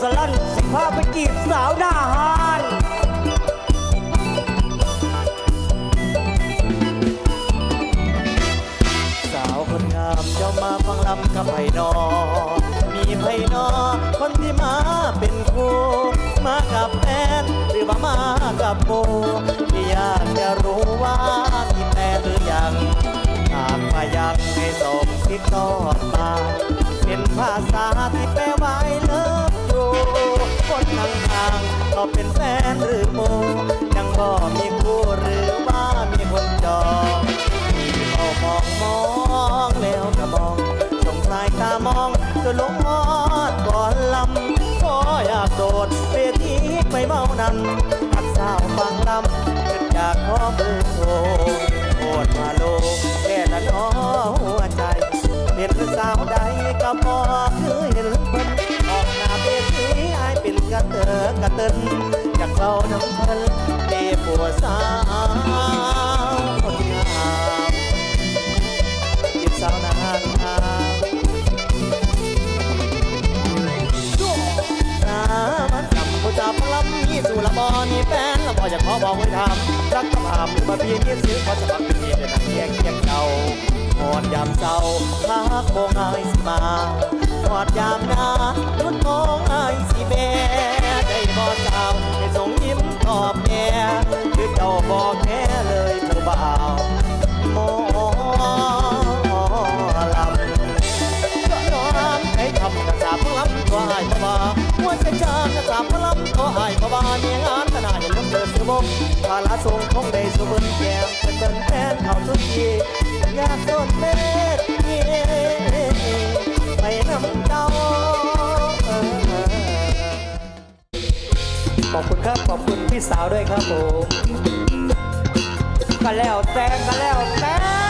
สลันสิพาไปจีบสาวหน้าหานสาวคนงามเจ้ามาฟังลำกับไผ่นอ มีไผ่นอ คนที่มาเป็นคู่มากับแฟนหรือว่ามากับโบที่อยากจะรู้ว่ามีแฟนหรือยังหากมายังให้ส่งติดต่อมา ก็เป็นแฟนหรือโมยังก็มีคู่หรือว่ามีคนจองเอามองมองแล้วก็มองสงสายตามองจนลงมอดก่อนลำก็อยากโดดเวทีไปเมานำหักสาวฟังลำเกิดจากขอเบอร์โทรโอดมาโลแค่ละน้อหั สู่ละบอนี่แฟนและบออยากขอบอกไว้ทำรักกับอามมาเพียงยี่ซื้อขอจะมักเป็นเมียเดินทางเียงเคียงเก่าหอดยามเศร้าพักโบงไอายสิมาหอดยามหน้ารุ่นมองไอายสิแม่ได้บอสาวให้ส่งยิ้มตอบแม่คือเจ้าบอกแค่เลยผู้บ่าวหมอลำก็น้อมให้ทำกระสาพลัมตัวอายพบาหัวใจจางกระสาพลัมตัวอายพบาเมียงานขนาดยัง กภาระทรงคงได้สุบนแก้มเป็นเป็นแฟนเขาสุดทีอยากโดนเม็ดไปน้ำเจ้าขอบคุณครับขอบคุณพี่สาวด้วยครับผมก็แล้วแต่ก็แล้วแต่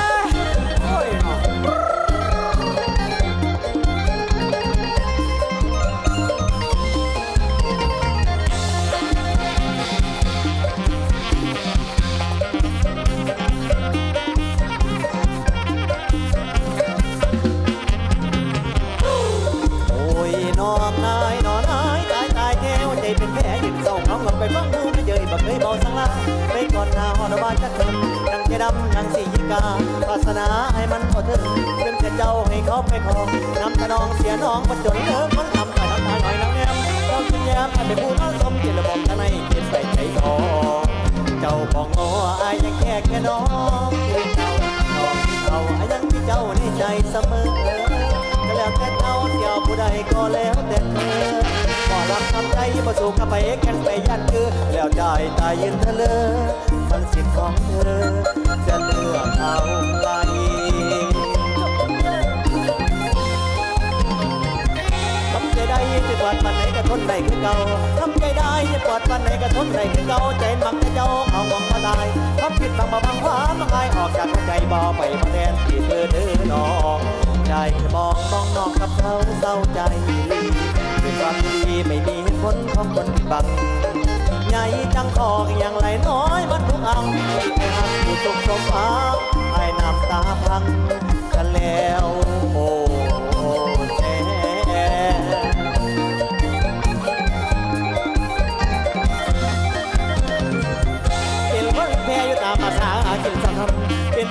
อ้ยนอนายน้อนายตายตายแก้วใจเป็นแผลยืนเศร้าเขาเงาไปฟังดูไม่เจยบ่เคยเบาสังลาไปก่อนหน้าหอดบ้านจักคนนางใจดำนางสียิกาศาสนาให้มันพอถึงเรื่องเสเจ้าให้เขาไปขอนำตะนองเสียน้องมันจนเลิกมันทำแต่น้ำตาหน่อยน้ำแนมเจ้าชิ้นแย้มให้เป็นผู้น้องสมเกียรติระบอมทนายเกียรติใส่ใจทองเจ้าของงออายยังแค่แค่น้องเรื่องเจ้าน้องเขาอายยังมีเจ้าในใจเสมอ ก็แล้วแต่เธอบ่รับทำใจบ่สู้กับไปแข่งไปยันคือ แล้วใจตายยืนเธอเลยมันสิทธิ์ของเธอ จะเลือกเอาไปทำใจได้จะปวดปันไหนก็ทนได้คือเก่าทำใจได้จะปวดปันไหนก็ทนได้คือเก่าใจมักแต่เจ้าเอาหวังมาได้ทำผิดบางมาบางหวานบางอายออกจากใจบ่ไปมาแทนที่เธอเด้อน้องใจมองมอก ร้าใจด้วยความดีไม่มีเหตุผลของคนที่บังใหญ่จังออกอย่างไรน้อยมันทุกอังที่หักผู้ตกสมอาไอ้น้ำตาพัง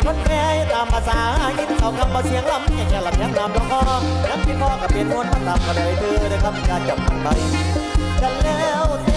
คนแพ้ตามภาษากินเขาคำมาเสียงลำอย่างแค่ลำยังนำลำคอน้ำที่พ่อกับเป็นมวนมันตามก็เลยเธอได้คำการจับมันไปกันแล้วแต่